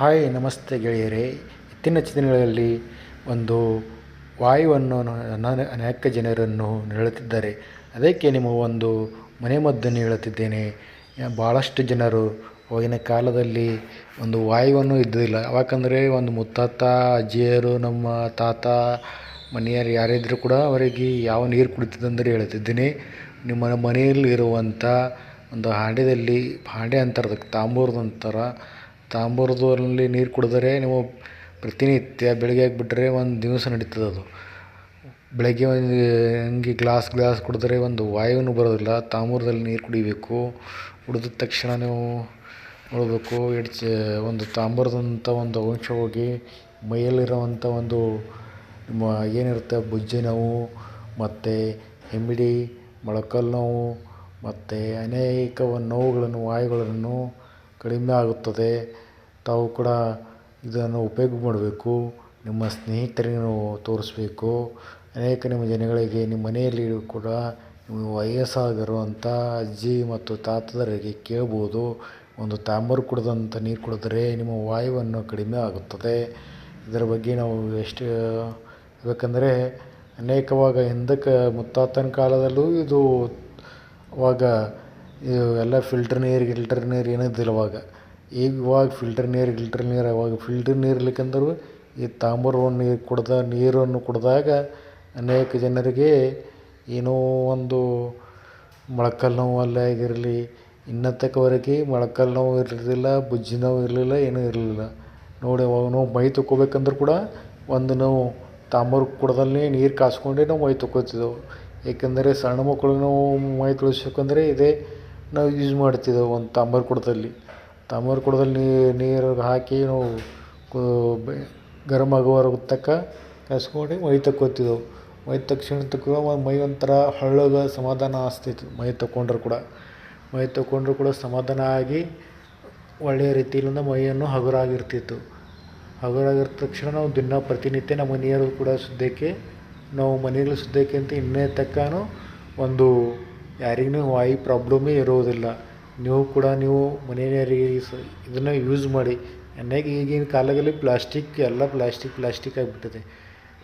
Hi, ನಮಸ್ತೆ ಗೆಳೆಯರೇ. ಇತ್ತಿನ ದಿನಗಳಲ್ಲಿ ಒಂದು ವಾಯುವನ್ನು ನಾನು ಅನೇಕ ಜನರನ್ನು ಹೇಳುತ್ತಿದ್ದಾರೆ ಅದಕ್ಕೆ ನಿಮ್ಮ ಒಂದು ಮನೆಮದ್ದನ್ನು ಹೇಳುತ್ತಿದ್ದೇನೆ. ಭಾಳಷ್ಟು ಜನರು ಅವಾಗಿನ ಕಾಲದಲ್ಲಿ ಒಂದು ವಾಯುವನ್ನು ಇದ್ದಿಲ್ಲ. ಯಾಕಂದರೆ ಒಂದು ಮುತ್ತಾತ, ಅಜ್ಜಿಯರು, ನಮ್ಮ ತಾತ ಮನೆಯವರು ಯಾರಿದ್ದರೂ ಕೂಡ ಅವರಿಗೆ ಯಾವ ನೀರು ಕುಡಿತಿದ್ದಂದರೆ ಹೇಳುತ್ತಿದ್ದೇನೆ. ನಿಮ್ಮ ಮನೆಯಲ್ಲಿ ಇರುವಂಥ ಒಂದು ಹಾಂಡೆಯಲ್ಲಿ ಹಾಂಡೆ ಅಂತಾರೆ ಅದಕ್ಕೆ ತಾಂಬೂರದಲ್ಲಿ ನೀರು ಕುಡಿದರೆ ನೀವು ಪ್ರತಿನಿತ್ಯ ಬೆಳಗ್ಗೆ ಆಗಿಬಿಟ್ರೆ ಒಂದು ದಿವಸ ನಡೀತದೆ ಅದು. ಬೆಳಗ್ಗೆ ಒಂದು ಹಂಗೆ ಗ್ಲಾಸ್ ಗ್ಲಾಸ್ ಕುಡಿದ್ರೆ ಒಂದು ವಾಯುವೂ ಬರೋದಿಲ್ಲ. ತಾಂಬೂರದಲ್ಲಿ ನೀರು ಕುಡಿಬೇಕು. ಕುಡಿದ ತಕ್ಷಣ ನೀವು ನೋಡಬೇಕು, ಎಡ್ಚ್ ಒಂದು ತಾಂಬೂರದಂಥ ಒಂದು ಅಂಶ ಹೋಗಿ ಮೈಯಲ್ಲಿರುವಂಥ ಒಂದು ನಿಮ್ಮ ಏನಿರುತ್ತೆ, ಬೊಜ್ಜೆ ನೋವು, ಮತ್ತು ಹಿಮಿಡಿ ಮೊಳಕಾಲು ನೋವು ಮತ್ತು ಅನೇಕ ನೋವುಗಳನ್ನು, ವಾಯುಗಳನ್ನು ಕಡಿಮೆ ಆಗುತ್ತದೆ. ತಾವು ಕೂಡ ಇದನ್ನು ಉಪಯೋಗ ಮಾಡಬೇಕು. ನಿಮ್ಮ ಸ್ನೇಹಿತರಿಗೆ ನೀವು ತೋರಿಸ್ಬೇಕು. ಅನೇಕ ನಿಮ್ಮ ಜನಗಳಿಗೆ ನಿಮ್ಮ ಮನೆಯಲ್ಲಿ ಕೂಡ ವಯಸ್ಸಾಗಿರುವಂಥ ಅಜ್ಜಿ ಮತ್ತು ತಾತದರಿಗೆ ಕೇಳ್ಬೋದು. ಒಂದು ತಾಮ್ರ ಕುಡಿದಂಥ ನೀರು ಕುಡಿದರೆ ನಿಮ್ಮ ವಾಯುವನ್ನು ಕಡಿಮೆ ಆಗುತ್ತದೆ. ಇದರ ಬಗ್ಗೆ ನಾವು ಎಷ್ಟು ಹೇಳ್ಬೇಕಂದ್ರೆ, ಅನೇಕವಾಗ ಹಿಂದಕ್ಕೆ ಮುತ್ತಾತನ ಕಾಲದಲ್ಲೂ ಇದು ಅವಾಗ ಎಲ್ಲ ಫಿಲ್ಟರ್ ನೀರು ಗಿಲ್ಟರ್ ನೀರು ಏನೂ ಇದ್ದಿಲ್ಲ ಅವಾಗ ಈಗ ಇವಾಗ ಫಿಲ್ಟರ್ ನೀರು ಗಿಲ್ಟರ್ ನೀರು ಅವಾಗ ಫಿಲ್ಟರ್ ನೀರು ಇರ್ಲಿಕ್ಕಂದ್ರೂ ಈ ತಾಂಬೂರು ನೀರು ಕುಡ್ದು, ನೀರನ್ನು ಕುಡಿದಾಗ ಅನೇಕ ಜನರಿಗೆ ಏನೋ ಒಂದು ಮೊಳಕಾಲು ನೋವು ಅಲ್ಲೇ ಆಗಿರಲಿ ಇನ್ನತಕವರೆಗೆ ಮೊಳಕಾಲು ನೋವು ಇರಲಿಲ್ಲ, ಬುಜ್ಜಿ ನೋವು ಇರಲಿಲ್ಲ, ಏನೂ ಇರಲಿಲ್ಲ. ನೋಡಿ, ಅವಾಗ ನಾವು ಮೈ ತೊಕ್ಕೊಬೇಕಂದ್ರೂ ಕೂಡ ಒಂದು ನಾವು ತಾಂಬೂರು ಕುಡ್ದಲ್ಲಿ ನೀರು ಕಾಸ್ಕೊಂಡೇ ನಾವು ಮೈ ತೊಕ್ಕೊತಿದ್ದೆವು. ಏಕೆಂದರೆ ಸಣ್ಣ ಮಕ್ಕಳು ನಾವು ಮೈ ತೊಳಿಸ್ಬೇಕಂದ್ರೆ ಇದೇ ನಾವು ಯೂಸ್ ಮಾಡ್ತಿದ್ದೆವು ಒಂದು ತಾಮ್ರ ಕೊಡದಲ್ಲಿ. ತಾಮ್ರ ಕೊಡದಲ್ಲಿ ನೀರು ಹಾಕಿ ನಾವು ಗರಮ್ ಆಗೋವರೆಗೂ ತಕ್ಕ ಕಾಯ್ಸ್ಕೊಂಡು ಮೈ ತಕ್ಕೊತಿದ್ದೆವು ಮೈ ತಕ್ಷಣ ತಕ್ಕ ಮೈ ಒಂಥರ ಹಳ್ಳಗೆ ಸಮಾಧಾನ ಅನಿಸ್ತಿತ್ತು ಮೈ ತಕ್ಕೊಂಡ್ರೂ ಕೂಡ. ಮೈ ತಕ್ಕೊಂಡ್ರೂ ಕೂಡ ಸಮಾಧಾನ ಆಗಿ ಒಳ್ಳೆಯ ರೀತಿಯಿಂದ ಮೈಯನ್ನು ಹಗುರಾಗಿರ್ತಿತ್ತು. ಹಗುರಾಗಿರ್ತ ತಕ್ಷಣ ನಾವು ದಿನ ಪ್ರತಿನಿತ್ಯ ನಮ್ಮ ನೀರು ಕೂಡ ಶುದ್ಧಕ್ಕೆ ನಾವು ಮನೆಯಲ್ಲಿ ಶುದ್ಧಕ್ಕೆ ಅಂತ ಇನ್ನೇ ತಕ್ಕನೂ ಒಂದು ಯಾರಿಗೂ ವಾಯು ಪ್ರಾಬ್ಲಮ್ಮೇ ಇರೋದಿಲ್ಲ. ನೀವು ಕೂಡ ನೀವು ಮನೆಯವರಿಗೆ ಇದನ್ನು ಯೂಸ್ ಮಾಡಿ. ಅನೇಕ ಈಗಿನ ಕಾಲದಲ್ಲಿ ಪ್ಲಾಸ್ಟಿಕ್ ಎಲ್ಲ ಪ್ಲಾಸ್ಟಿಕ್ ಪ್ಲಾಸ್ಟಿಕ್ ಆಗಿಬಿಟ್ಟಿದೆ.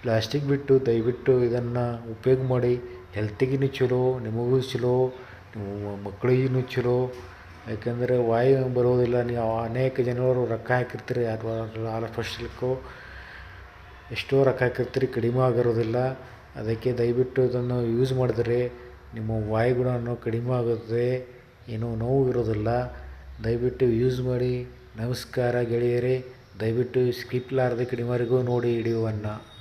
ಪ್ಲಾಸ್ಟಿಕ್ ಬಿಟ್ಟು ದಯವಿಟ್ಟು ಇದನ್ನು ಉಪಯೋಗ ಮಾಡಿ. ಹೆಲ್ತಿಗೂ ಚಲೋ, ನಿಮಗೂ ಚಲೋ, ನಿಮ್ಮ ಮಕ್ಕಳಿಗೂ ಚಲೋ. ಯಾಕೆಂದರೆ ವಾಯು ಬರೋದಿಲ್ಲ. ನೀವು ಅನೇಕ ಜನರು ರೊಕ್ಕ ಹಾಕಿರ್ತೀರಿ. ಫಸ್ಟ್ಲಿಕ್ಕೂ ಎಷ್ಟೋ ರೊಕ್ಕ ಹಾಕಿರ್ತೀರಿ. ಕಡಿಮೆ ಆಗಿರೋದಿಲ್ಲ. ಅದಕ್ಕೆ ದಯವಿಟ್ಟು ಇದನ್ನು ಯೂಸ್ ಮಾಡಿದರೆ ನಿಮ್ಮ ವಾಯುಗುಣವನ್ನು ಕಡಿಮೆ ಆಗುತ್ತದೆ ಏನೂ ನೋವು ಇರೋದಿಲ್ಲ ದಯವಿಟ್ಟು ಯೂಸ್ ಮಾಡಿ. ನಮಸ್ಕಾರ ಗೆಳೆಯರೇ, ದಯವಿಟ್ಟು ಸ್ಕಿಪ್ಲಾರ್ದೆ ಕಡಿಮೆವರೆಗೂ ನೋಡಿ ವಿಡಿಯೋವನ್ನು.